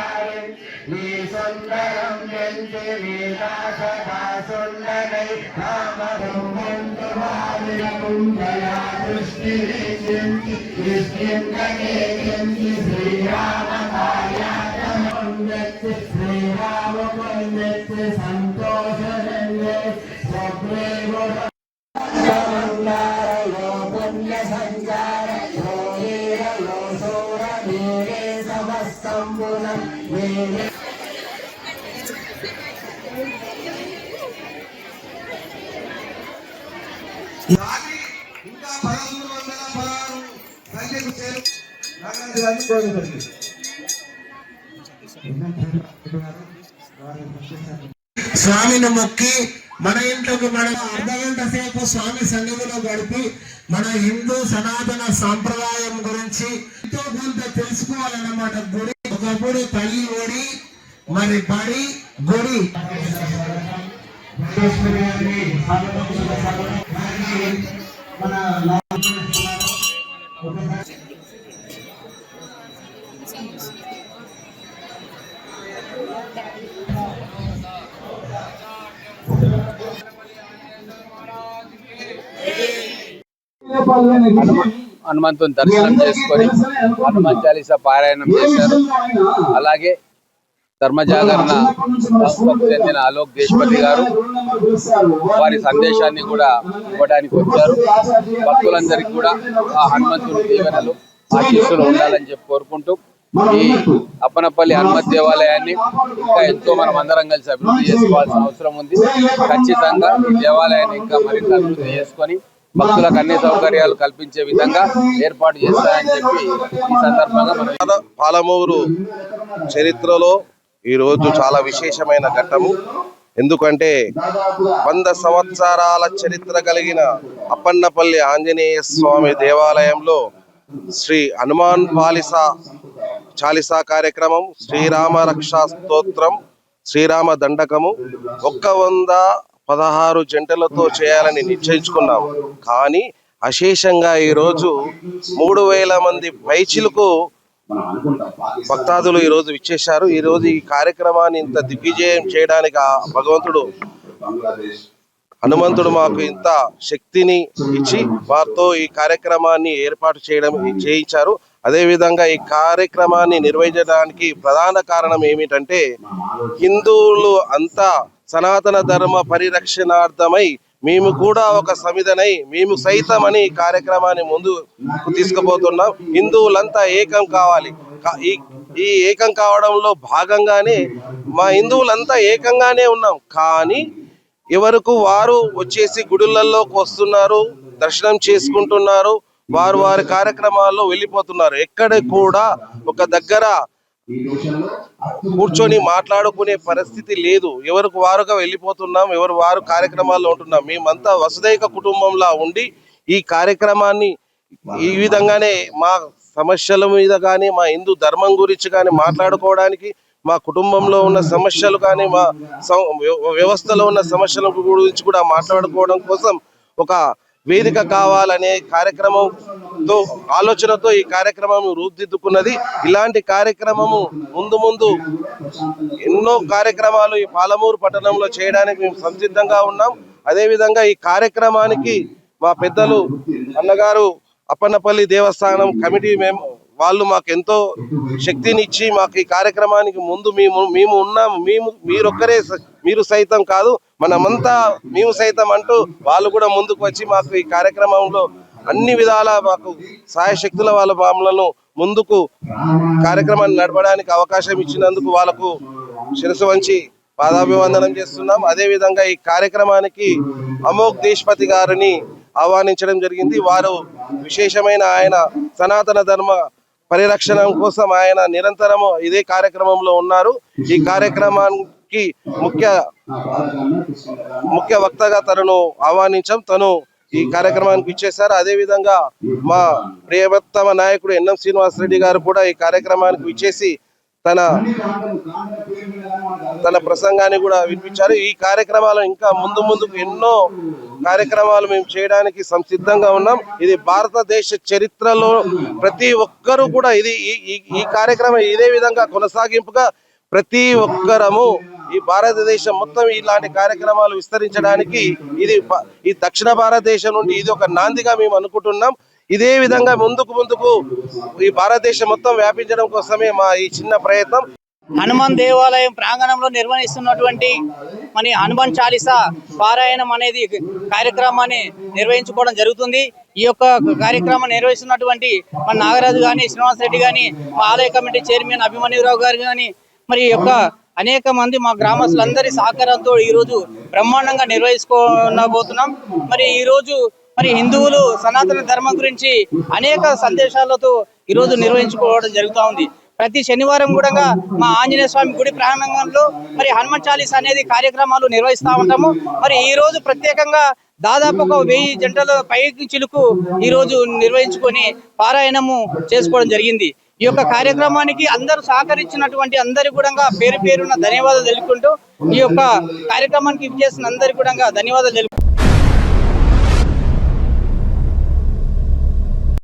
சுந்தரரும் நீ சுந்தரம் என்று நீதாசதா சுந்தரை ராமரும் என்று வாதிரமும் தயா திருஷ்டி என்று கிருஷ்ணங்கனே என்று ஸ்ரீராமதாயாதமந்தத்து ஸ்ரீராமபந்தத்து சந்தோஷரங்கே ஸ்வப்ரேவரம் స్వామిని మొక్కి మన ఇంట్లోకి మన అర్ధ గంట సేపు స్వామి సన్నిధిలో గడిపి మన హిందూ సనాతన సాంప్రదాయం గురించి ఎంతో కొంత తెలుసుకోవాలన్నమాట. గుడి ఒకప్పుడు తల్లి ఓడి మరి బడి గుడి. మన హనుమంతుని దర్శనం చేసుకొని హనుమాన్ చాలీసా పారాయణం చేశారు. అలాగే ధర్మజాగరణ చెందిన అలోక్ దేశపతి గారు వారి సందేశాన్ని కూడా ఇవ్వడానికి వచ్చారు. భక్తులందరికీ కూడా ఆ హనుమంతుని దీవెనలు ఆశీస్సులు ఉండాలని చెప్పి కోరుకుంటూ ఈ అప్పనపల్లి హనుమత్ దేవాలయాన్ని ఇంకా ఎంతో మనం అందరం కలిసి అభివృద్ధి చేసుకోవాల్సిన అవసరం ఉంది. ఖచ్చితంగా ఈ దేవాలయాన్ని ఇంకా మరింత అభివృద్ధి చేసుకొని భక్తులకు అన్ని సౌకర్యాలు కల్పించే విధంగా ఏర్పాటు చేస్తాయని చెప్పి ఈ సందర్భంగా మనం పాలమూరు చరిత్రలో ఈ రోజు చాలా విశేషమైన ఘట్టము. ఎందుకంటే వంద సంవత్సరాల చరిత్ర కలిగిన అప్పన్నపల్లి ఆంజనేయ స్వామి దేవాలయంలో శ్రీ హనుమాన్ పాలిస చాలిసా కార్యక్రమం శ్రీరామ రక్షా స్తోత్రం శ్రీరామ దండకము ఒక్క వంద పదహారు జంటలతో చేయాలని నిశ్చయించుకున్నాం కానీ అశేషంగా ఈరోజు మూడు వేల మంది పైచిలకు భక్తాదులు ఈరోజు ఇచ్చేశారు ఈరోజు ఈ కార్యక్రమాన్ని ఇంత దిగ్విజయం చేయడానికి ఆ భగవంతుడు హనుమంతుడు మాకు ఇంత శక్తిని ఇచ్చి వారితో ఈ కార్యక్రమాన్ని ఏర్పాటు చేయడం చేయించారు. అదేవిధంగా ఈ కార్యక్రమాన్ని నిర్వహించడానికి ప్రధాన కారణం ఏమిటంటే హిందువులు అంతా సనాతన ధర్మ పరిరక్షణార్థమై మేము కూడా ఒక సమిధనై మేము సైతం అని కార్యక్రమాన్ని ముందు తీసుకుపోతున్నాం. హిందువులంతా ఏకం కావాలి. ఈ ఈ ఏకం కావడంలో భాగంగానే మా హిందువులంతా ఏకంగానే ఉన్నాం. కానీ ఎవరికి వారు వచ్చేసి గుడులలోకి వస్తున్నారు దర్శనం చేసుకుంటున్నారు వారు వారి కార్యక్రమాల్లో వెళ్ళిపోతున్నారు. ఎక్కడ కూడా ఒక దగ్గర కూర్చొని మాట్లాడుకునే పరిస్థితి లేదు. ఎవరికి వారుగా వెళ్ళిపోతున్నాం ఎవరు వారు కార్యక్రమాల్లో ఉంటున్నాం. మేమంతా వసుదైక కుటుంబంలా ఉండి ఈ కార్యక్రమాన్ని ఈ విధంగానే మా సమస్యల మీద కానీ మా హిందూ ధర్మం గురించి కానీ మాట్లాడుకోవడానికి మా కుటుంబంలో ఉన్న సమస్యలు కానీ మా వ్యవస్థలో ఉన్న సమస్యల గురించి కూడా మాట్లాడుకోవడం కోసం ఒక వేదిక కావాలనే కార్యక్రమంతో ఆలోచనతో ఈ కార్యక్రమం రూపుదిద్దుకున్నది. ఇలాంటి కార్యక్రమము ముందు ముందు ఎన్నో కార్యక్రమాలు ఈ పాలమూరు పట్టణంలో చేయడానికి మేము సంసిద్ధంగా ఉన్నాం. అదేవిధంగా ఈ కార్యక్రమానికి మా పెద్దలు అన్నగారు అప్పన్నపల్లి దేవస్థానం కమిటీ మేము వాళ్ళు మాకు ఎంతో శక్తినిచ్చి మాకు ఈ కార్యక్రమానికి ముందు మేము మేము ఉన్నాము మేము మీరొక్కరే స- మీరు సైతం కాదు మనమంతా మేము సైతం అంటూ వాళ్ళు కూడా ముందుకు వచ్చి మాకు ఈ కార్యక్రమంలో అన్ని విధాల మాకు సాయశక్తుల వాళ్ళ మమ్మలను ముందుకు కార్యక్రమాన్ని నడపడానికి అవకాశం ఇచ్చినందుకు వాళ్ళకు శిరసు వంచి పాదాభివందనం చేస్తున్నాం. అదే విధంగా ఈ కార్యక్రమానికి అమోక్ దేశ్పతి గారిని ఆహ్వానించడం జరిగింది. వారు విశేషమైన ఆయన సనాతన ధర్మ పరిరక్షణ కోసం ఆయన నిరంతరము ఇదే కార్యక్రమంలో ఉన్నారు. ఈ కార్యక్రమాన్ని కి ముఖ్య ముఖ్య వక్తగా తనను ఆహ్వానించాం. తను ఈ కార్యక్రమానికి ఇచ్చేశారు అదే విధంగా మా ప్రియవత్తమ నాయకుడు ఎన్ఎం శ్రీనివాస్ రెడ్డి గారు కూడా ఈ కార్యక్రమానికి ఇచ్చేసి తన తన ప్రసంగాన్ని కూడా వినిపించారు. ఈ కార్యక్రమాలు ఇంకా ముందు ముందుకు ఎన్నో కార్యక్రమాలు మేము చేయడానికి సంసిద్ధంగా ఉన్నాం. ఇది భారతదేశ చరిత్రలో ప్రతి ఒక్కరూ కూడా ఇది ఈ- ఈ కార్యక్రమం ఇదే విధంగా కొనసాగింపుగా ప్రతి ఒక్కరము ఈ భారతదేశం మొత్తం ఇలాంటి కార్యక్రమాలు విస్తరించడానికి ఇది ఈ దక్షిణ భారతదేశం నుండి ఇది ఒక నాందిగా మేము అనుకుంటున్నాం. ఇదే విధంగా ముందుకు ముందుకు ఈ భారతదేశం మొత్తం వ్యాపించడం కోసమే మా ఈ చిన్న ప్రయత్నం. హనుమాన్ దేవాలయం ప్రాంగణంలో నిర్వహిస్తున్నటువంటి మన హనుమాన్ చాలీసా పారాయణం అనేది కార్యక్రమాన్ని నిర్వహించుకోవడం జరుగుతుంది. ఈ యొక్క కార్యక్రమం నిర్వహిస్తున్నటువంటి మన నాగరాజు గాని శ్రీనివాస్ రెడ్డి గాని మా ఆలయ కమిటీ చైర్మన్ అభిమన్యురావు గారు గాని మరి ఈ యొక్క అనేక మంది మా గ్రామస్తులందరి సహకారంతో ఈ రోజు బ్రహ్మాండంగా నిర్వహించుకోబోతున్నాం మరి ఈ రోజు మరి హిందువులు సనాతన ధర్మం గురించి అనేక సందేశాలతో ఈ రోజు నిర్వహించుకోవడం జరుగుతూ ఉంది. ప్రతి శనివారం కూడా మా ఆంజనేయ స్వామి గుడి ప్రాంగణంలో మరి హనుమాన్ చాలీస్ అనేది కార్యక్రమాలు నిర్వహిస్తూ ఉంటాము. మరి ఈ రోజు ప్రత్యేకంగా దాదాపు ఒక వెయ్యి జంటల పైకి చిలుకు ఈ రోజు నిర్వహించుకొని పారాయణము చేసుకోవడం జరిగింది. ఈ యొక్క కార్యక్రమానికి అందరూ సహకరించినటువంటి అందరి కూడా పేరు పేరున ధన్యవాదాలు తెలుపుకుంటూ ఈ యొక్క కార్యక్రమానికి చేసిన అందరి కూడా ధన్యవాదాలు తెలుపు